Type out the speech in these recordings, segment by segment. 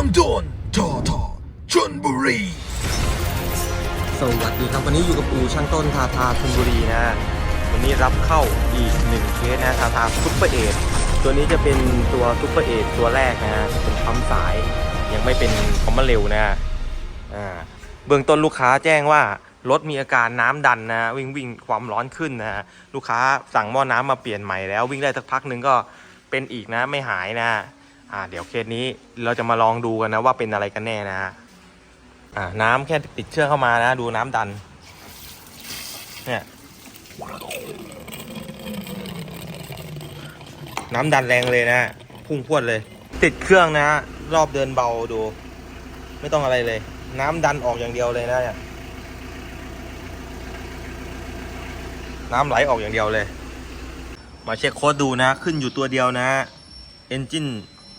างโดนทอทอชนบุรี สวัสดีครับวันนี้อยู่กับอูช่างต้นทาทาชลบุรีนะ วันนี้รับเข้าอีกหนึ่งเคสนะทาทาซุปเปอร์เอทตัวนี้จะเป็นตัวซุปเปอร์เอทตัวแรกนะเป็นปั๊มสาย ยังไม่เป็นคอมมาเร็วนะอ่าเบื้องต้นลูกค้าแจ้งว่ารถมีอาการน้ำดันนะวิ่งวิ่งความร้อนขึ้นนะลูกค้าสั่งหม้อน้ำมาเปลี่ยนใหม่แล้ววิ่งได้สักพักหนึ่งก็เป็นอีกนะไม่หายนะ อ่าเดี๋ยวเคสนี้เราจะมาลองดูกันนะว่าเป็นอะไรกันแน่นะอ่าน้ำแค่ติดเชือกเข้ามานะ ดูน้ำดัน เนี่ยน้ำดันแรงเลยนะ พุ่งพวดเลย ติดเครื่องนะ รอบเดินเบาดู ไม่ต้องอะไรเลย น้ำดันออกอย่างเดียวเลยนะเนี่ยน้ำไหลออกอย่างเดียวเลย มาเช็คโค้ดดูนะ ขึ้นอยู่ตัวเดียวนะ Engine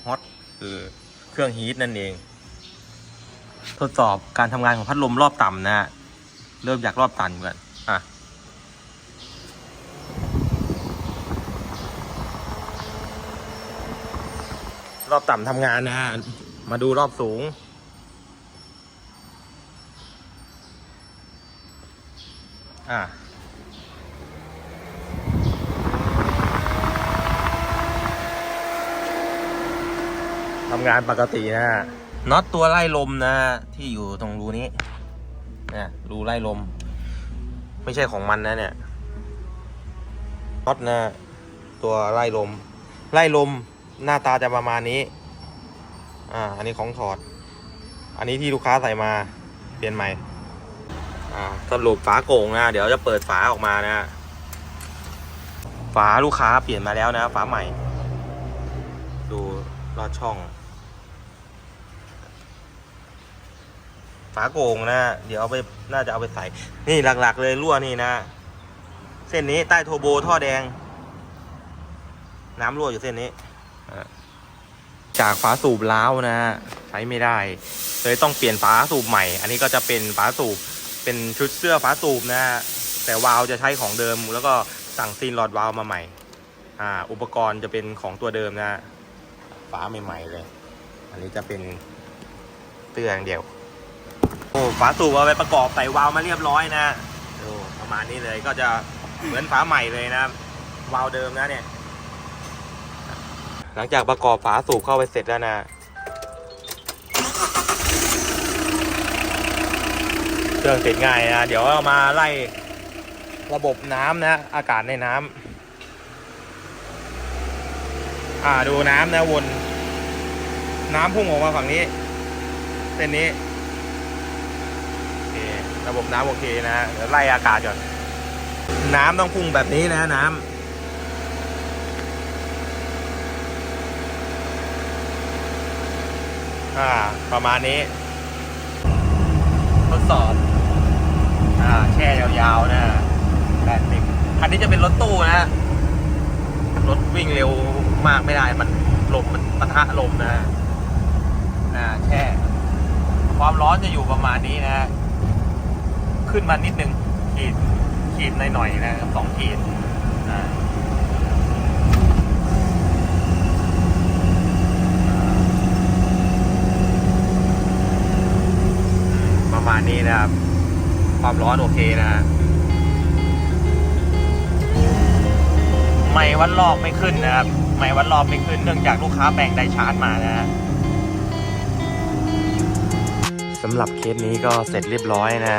Hot คือเครื่องฮีทนั่นเอง ทดสอบการทำงานของพัดลมรอบต่ำนะฮะเริ่มจากรอบต่ำก่อนอะรอบต่ำทำงานนะฮะมาดูรอบสูง อะำงานปกตินะฮะน็อตตัวไล่ลมนะฮะที่อยู่ตรงรูนี้นี่ยรูไล่ลม ไม่ใช่ของมันนะเนี่ยน็อตนะ ตัวไล่ลม ไล่ลมหน้าตาจะประมาณนี้ อ่า อันนี้ของถอด อันนี้ที่ลูกค้าใส่มาเปลี่ยนใหม่ อ่าสรุปฝาโก่งนะ เดี๋ยวจะเปิดฝาออกมานะ ฝาลูกค้าเปลี่ยนมาแล้วนะ ฝาใหม่ ดูลอดช่อง ฝาโก่งนะ เดี๋ยวเอาไปน่าจะเอาไปใส่ นี่หลัก ๆ เลยรั่วนี่นะ เส้นนี้ใต้โทโบท่อแดง น้ำรั่วอยู่เส้นนี้จากฝาสูบล้าวนะใช้ไม่ได้ เลยต้องเปลี่ยนฝาสูบใหม่ อันนี้ก็จะเป็นฝาสูบเป็นชุดเสื้อฝาสูบนะ แต่วาล์วจะใช้ของเดิม แล้วก็สั่งซีนหลอดวาล์วมาใหม่ อ่า อุปกรณ์จะเป็นของตัวเดิมนะ ฝาใหม่ๆเลย อันนี้จะเป็นเตื้ออย่างเดียว โอ้ฝาสูบเอาไปประกอบใส่วาล์วมาเรียบร้อยนะโอ้ประมาณนี้เลยก็จะเหมือนฝาใหม่เลยนะวาล์วเดิมนะเนี่ย หลังจากประกอบฝาสูบเข้าไปเสร็จแล้วนะเครื่องติดง่ายนะ เดี๋ยวเรามาไล่ระบบน้ำนะ อากาศในน้ำอ่าดูน้ำนะวน น้ำพุ่งออกมาฝั่งนี้เส้นนี้ ระบบน้ำโอเคนะเดี๋ยวไล่อากาศก่อน น้ำต้องพุ่งแบบนี้นะน้ำอ่า ประมาณนี้ ทดสอบ อ่า แช่ยาวๆนะแปดสิบคันนี้จะเป็นรถตู้นะรถวิ่งเร็วมากไม่ได้ มันลมมันปะทะลมนะอ่าแช่ ความร้อนจะอยู่ประมาณนี้นะ ขึ้นมานิดนึงขีดขีดหน่อยๆนะสองขีดประมาณนี้นะครับ ความร้อนโอเคนะฮะไม่วัดรอบไม่ขึ้นนะครับ ไม่วัดรอบไม่ขึ้นเนื่องจากลูกค้าแบ่งไดชาร์จมานะฮะสำหรับเคสนี้ก็เสร็จเรียบร้อยนะ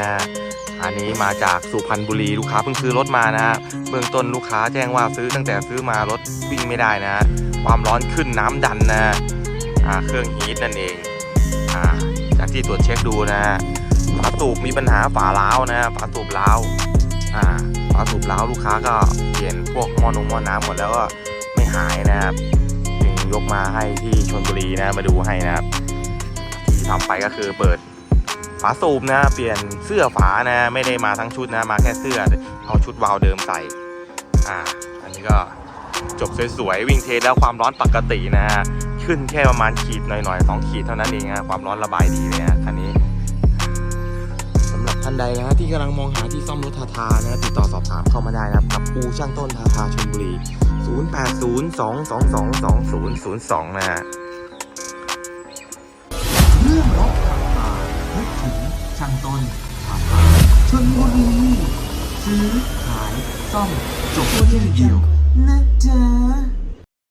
อันนี้มาจากสุพรรณบุรีลูกค้าเพิ่งซื้อรถมานะฮะเบื้องต้นลูกค้าแจ้งว่าซื้อตั้งแต่ซื้อมารถวิ่งไม่ได้นะ ความร้อนขึ้นน้ำดันนะฮะอ่าเครื่องฮีทนั่นเองอ่าจากที่ตรวจเช็คดูนะฮะฝาสูบมีปัญหาฝาล้าวนะฝาสูบล้าวอ่าฝาสูบล้าวลูกค้าก็เปลี่ยนพวกหม้อนงหม้อน้ำหมดแล้วก็ไม่หายนะครับจึงยกมาให้ที่ชนบุรีนะมาดูให้นะครับที่ทำไปก็คือเปิด ฝาสูบนะ เปลี่ยนเสื้อฝานะ ไม่ได้มาทั้งชุดนะ มาแค่เสื้อ เอาชุดวาวเดิมใส่ อ่า อันนี้ก็จบสวยๆ วิ่งเทสแล้วความร้อนปกตินะฮะ ขึ้นแค่ประมาณขีดหน่อยๆสองขีดเท่านั้นเองนะความร้อนระบายดีเลยนะคันนี้สำหรับท่านใดนะฮะที่กำลังมองหาที่ซ่อมรถทาทานะติดต่อสอบถามเข้ามาได้นะครับกับอูช่างต้นทาทาชลบุรี 0802222002 นะฮะ อนผ่านชนบุรีซื้อขายซ่อมจบที่เดียวนะจ๊ะ